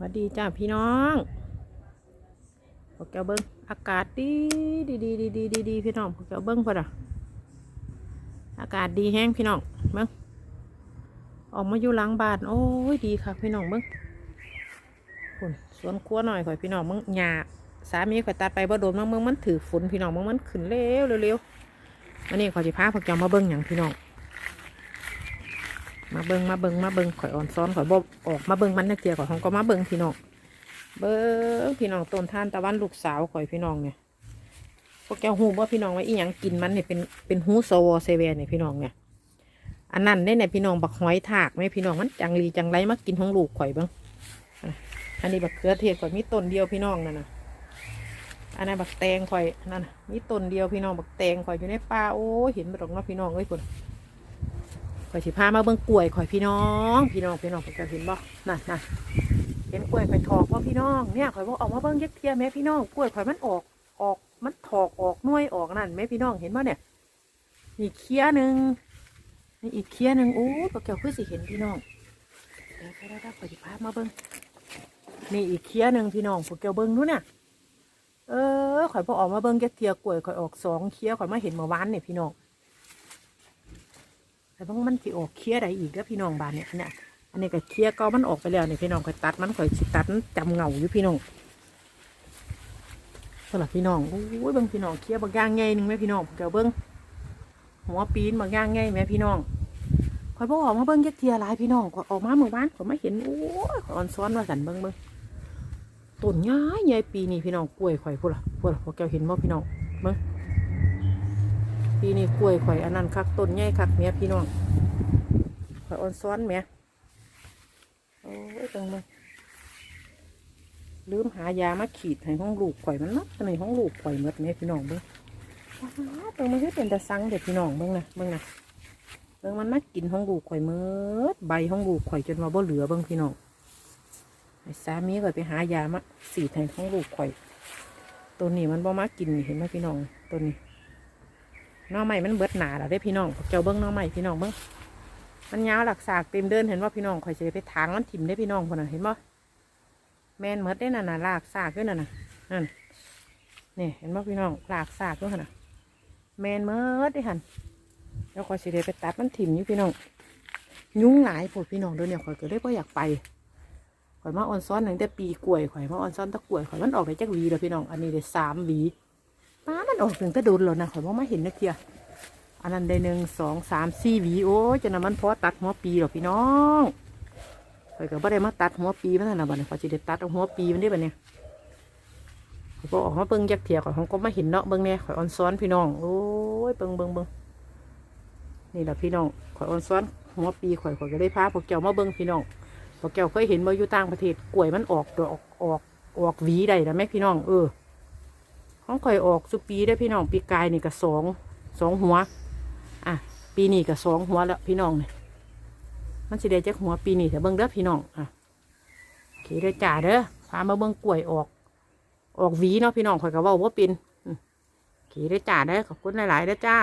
สวัสดีจ้าพี่น้องพวกแกวเบิ้งอากาศดีดีดีดีดีดีดีพี่น้องพวกแกวเบิ้งพอดะอากาศดีแห้งพี่น้องเบิ้งออกมาอยู่หลังบ้านโอ้ยดีค่ะพี่น้องเบิ้งคุณสวนครัวหน่อยข่อยพี่น้องมึงหญ้าสามีข่อยตัดไปบ่โดนมึงมึงมันถือฝนพี่น้องมึงมันขึ้นเร็วเร็วๆวันนี้ข่อยจะพาพวกแกมาเบิ้งอย่างพี่น้อง มาเบิงมาเบิงมาเบิงข่อยอ่อนซ้อนข่อยบออกมาเบิงมันนักเตียข่อยของก็มาเบิงพี่น้องเบิงพี่น้องต้นท่านตะวันลูกสาวข่อยพี่น้องเนี่ยพวกแกหูว่าพี่น้องว่าอีหยังกินมันเนี่ยเป็นเป็นหูโซวเซเวนเนี่ยพี่น้องเนี่ยอันนั้นเนี่ยเนี่ยพี่น้องบักหอยถากไหมพี่น้องมันจังรีจังไรมากินของลูกข่อยบ้างอันนี้บักเขือเทศข่อยมีต้นเดียวพี่น้องนั่นนะอันนั้นบักแตงข่อยนั่นนะมีต้นเดียวพี่น้องบักแตงข่อยอยู่ในป่าโอ้เห็นมาตรงนั้นพี่น้องเอ้ยคุณ ข่อยสิพามาเบิ่งกล้วยข่อยพี่น้อง พี่น้องพี่น้องข่อยจะเห็นบ่น่ะน่ะเห็นกล้วยข่อยถอกบ่พี่น้องเนี่ยข่อยบอกออกมาเบิ่งยักเทียแม่พี่น้องกล้วยข่อยมันออกออกมันถอกออกน่วยออกนั่นแม่พี่น้องเห็นบ่เนี่ยนี่เคี้ยหนึ่งนี่อีกเคี้ยหนึ่งโอ้ปลาแก้วคือสิเห็นพี่น้องเดี๋ยวได้ได้ข่อยสิพามาเบิ่งนี่อีกเคี้ยหนึ่งพี่น้องปลาแก้วเบิ่งนู้นน่ะเออข่อยพอออกมาเบิ่งยักเทียกล้วยข่อยออกสองเคี้ยข่อยมาเห็นเมื่อวานเนี่ยพี่น้อง แต่บางมันสิออกเคี้ยอะไรอีกแล้วพี่น้องบานเนี่ยอันเนี้ยอันนี้ก็เคี้ยก็มันออกไปแล้วเนี่ยพี่น้องข่อยตัดมันข่อยสิตัดมันจำเงาอยู่พี่น้องสำหรับพี่น้องโอ้ยเบิ่งพี่น้องเคี้ยบางย่างไงหนึ่งไหมพี่น้องเดี๋ยวเบิ่งหัวปีนบางย่างไงไหมพี่น้องข่อยบอกออกมาเบิ่งยักเทียหลายพี่น้องออกมาเมื่อวานข่อยมาเห็นโอ้ยอยอ่อนซ้อนว่าสันเบิ่งเบิ่งต้นย้ายใหญ่ปีนี้พี่น้องกล้วยข่อยพูดละพูดละพอแกวเห็นบ่พี่น้องเบิ่ง ปีนี้กล้วยข่อยอันนั้นคักต้นใหญ่คักเมียพี่น้องข่อยอ่อนซ้อนเมียโอ้ยจังเลยลืมหายามาขีดให้ห้องลูกข่อยมันนับในห้องลูกข่อยมดเมียพี่น้องเบิ้งเบิ้งมันคือเป็นตะซังเด็ดพี่น้องเบิ้งนะเบิ้งนะเบิ้งมันมากินห้องลูกข่อยมดใบห้องลูกข่อยจนมาบ่เหลือเบิ้งพี่น้องสามีข่อยไปหายามาสีดให้ห้องลูกข่อย ตัวนี้มันบ่มากินเห็นไหมพี่น้องตัวนี้ น้อใหม่มันเบิดหนาแล้วได้พี่น้องเจ้าเบิ้งน้อใหม่พี่น้องเบิ้งมันยาวหลักสากเต็มเดินเห็นว่าพี่น้องข่อยจะไปทางมันถิ่มได้พี่น้องคนน่ะเห็นบ่แมนเมดได้น่ะน่ะลากสากด้วยน่ะน่ะนั่นนี่เห็นบ่พี่น้องลากสากด้วยน่ะแมนเมดได้หันแล้วข่อยสิได้ไปตัดมันถิ่มอยู่พี่น้องยุงหลายโพดพี่น้องเดี๋ยวนี้ข่อยก็เลยบ่อยากไปข่อยมาออนซ้อนตั้งแต่ปีกล้วยข่อยมาออนซ้อนตะกล้วยข่อยมันออกได้จักวีแล้วพี่น้องอันนี้ได้สามวี ป้ามันออกถึงตะโดนแล้วนะข่อยมองมาเห็นนะเทียอันนั้นได้หนึ่งสองสามสี่หวีโอ้ยจะนำมันพอตัดหัวปีหรอกพี่น้องข่อยก็บ่ได้มาตัดหัวปีมันนั่นะบัดนี้ข่อยจะได้ตัดเอาหัวปีมันได้บัดเนี่ยข่อยก็ออกมาเบิ่งยักเทียข่อยของก็มาเห็นเนาะเบิ่งเนี่ยข่อยออนซ้อนพี่น้องโอ้ยเบิ่งเบิ่งเบิ่งนี่แหละพี่น้องข่อยออนซ้อนหัวปีข่อยข่อยก็ได้พาพวกเจ้ามาเบิ่งพี่น้องพวกเจ้าเคยเห็นมาอยู่ต่างประเทศกล้วยมันออกดอกออกออกหวีได้นะแม่พี่น้องเออ ของข่อยออกสุปีได้พี่น้องปีกายนี่กับสองสองหัว อะ ปีนี้กับสองหัวแล้วพี่น้องเนี่ยมันสิได้จักหัวปีนี้แต่เบิ้งเด้อพี่น้องอะโอเคเด้อจ่าเด้อพามาเบิ้งกล้วยออก ออกหวีเนาะพี่น้องข่อยก็เว่าว่าเป็นอืมโอเคเด้อจ่าเด้อขอบคุณหลายๆเด้อจ้า